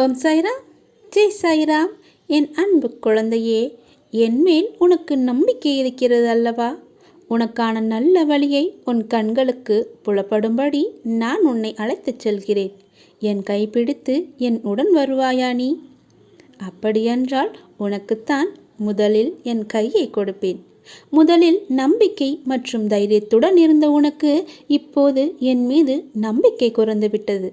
ஓம் சாய்ராம். ஜெய் சாய்ராம். என் அன்பு குழந்தையே என்மேல் உனக்கு நம்பிக்கை இருக்கிறது அல்லவா? உனக்கான நல்ல வழியை உன் கண்களுக்கு புலப்படும்படி நான் உன்னை அழைத்துச் செல்கிறேன். என் கைப்பிடித்து என் உடன் வருவாயா நீ? அப்படியென்றால் உனக்குத்தான் முதலில் என் கையை கொடுப்பேன். முதலில் நம்பிக்கை மற்றும் தைரியத்துடன் இருந்த உனக்கு இப்போது என் மீது நம்பிக்கை குறைந்து விட்டது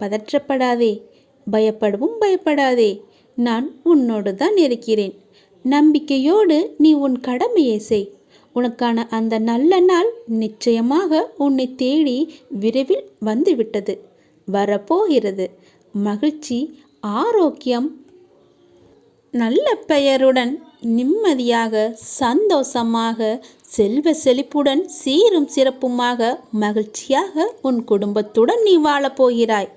பதற்றப்படாதே. பயப்படவும் பயப்படாதே. நான் உன்னோடு தான் இருக்கிறேன். நம்பிக்கையோடு நீ உன் கடமையை செய். உனக்கான அந்த நல்ல நாள் நிச்சயமாக உன்னை தேடி விரைவில் வந்துவிட்டது. வரப்போகிறது. மகிழ்ச்சி ஆரோக்கியம். நல்ல பெயருடன் நிம்மதியாக சந்தோஷமாக செல்வ செழிப்புடன் சீரும் சிறப்புமாக மகிழ்ச்சியாக உன் குடும்பத்துடன் நீ வாழப்போகிறாய்.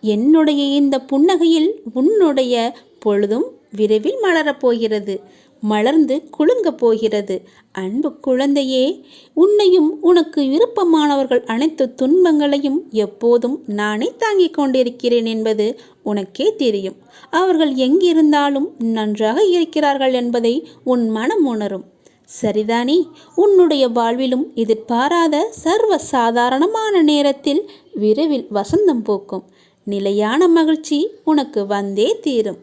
என்னுடைய இந்த புன்னகையில் உன்னுடைய பொழுதும் விரைவில் மலரப்போகிறது மலர்ந்து குலுங்கப் போகிறது. அன்பு குழந்தையே உன்னையும் உனக்கு விருப்பமானவர்கள் அனைத்து துன்பங்களையும் எப்போதும் நானே தாங்கிக் கொண்டிருக்கிறேன் என்பது உனக்கே தெரியும். அவர்கள் எங்கிருந்தாலும் நன்றாக இருக்கிறார்கள் என்பதை உன் மனம் உணரும். சரிதானே உன்னுடைய வாழ்விலும் எதிர்பாராத சர்வ சாதாரணமான நேரத்தில் விரைவில் வசந்தம் போக்கும். நிலையான மகிழ்ச்சி உனக்கு வந்தே தீரும்.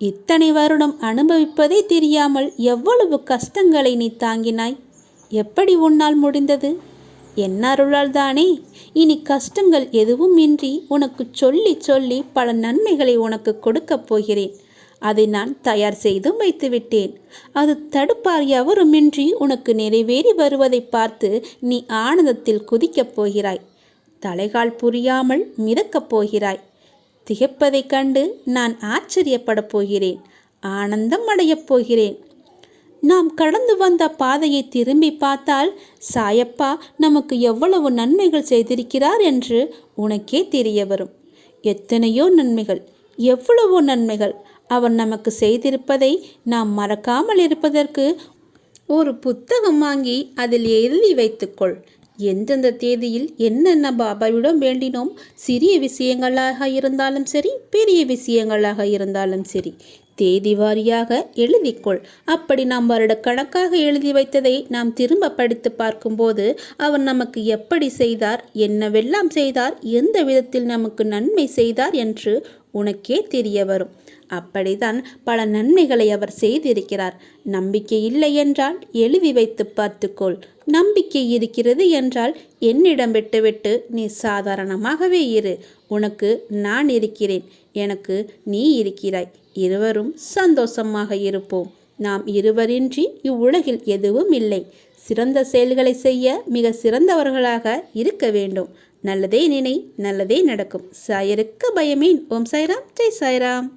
இத்தனை வருடம் அனுபவிப்பதே தெரியாமல் எவ்வளவு கஷ்டங்களை நீ தாங்கினாய்? எப்படி உன்னால் முடிந்தது? என்ன அருளால் தானே. இனி கஷ்டங்கள் எதுவும் இன்றி உனக்கு சொல்லி சொல்லி பல நன்மைகளை உனக்கு கொடுக்கப் போகிறேன். அதை நான் தயார் செய்தும் வைத்துவிட்டேன் அது தடுப்பார் எவருமின்றி உனக்கு நிறைவேறி வருவதை பார்த்து நீ ஆனந்தத்தில் குதிக்கப் போகிறாய். தலைகால் புரியாமல் மிதக்கப் போகிறாய். திகைப்பதைக் கண்டு நான் ஆச்சரியப்படப் போகிறேன். ஆனந்தம் அடையப் போகிறேன். நாம் கடந்து வந்த பாதையை திரும்பி பார்த்தால் சாயப்பா நமக்கு எவ்வளவு நன்மைகள் செய்திருக்கிறார் என்று உனக்கே தெரிய வரும். எத்தனையோ நன்மைகள் எவ்வளவோ நன்மைகள். அவர் நமக்கு செய்திருப்பதை நாம் மறக்காமல் இருப்பதற்கு ஒரு புத்தகம் வாங்கி அதில் எழுதி வைத்துக்கொள். எந்தெந்த தேதியில் என்னென்ன பாபாவிடம் வேண்டினோம் சிறிய விஷயங்களாக இருந்தாலும் சரி பெரிய விஷயங்களாக இருந்தாலும் சரி தேதி வாரியாக எழுதிக்கொள். அப்படி நாம் வருடக்கணக்காக எழுதி வைத்ததை நாம் திரும்ப படித்து பார்க்கும்போது அவர் நமக்கு எப்படி செய்தார் என்னவெல்லாம் செய்தார் எந்த விதத்தில் நமக்கு நன்மை செய்தார் என்று உனக்கே தெரிய வரும். அப்படித்தான் பல நன்மைகளை அவர் செய்திருக்கிறார். நம்பிக்கை இல்லை என்றால் எழுதி வைத்து பார்த்துக்கொள். நம்பிக்கை இருக்கிறது என்றால் என்னிடம் விட்டுவிட்டு நீ சாதாரணமாகவே இரு. உனக்கு நான் இருக்கிறேன். எனக்கு நீ இருக்கிறாய். இருவரும் சந்தோஷமாக இருப்போம். நாம் இருவரின்றி இவ்வுலகில் எதுவும் இல்லை. சிறந்த செயல்களை செய்ய மிக சிறந்தவர்களாக இருக்க வேண்டும். நல்லதே நினை நல்லதே நடக்கும். சாயருக்கு பயமேன். ஓம் சாய்ராம். ஜெய் சாய்ராம்.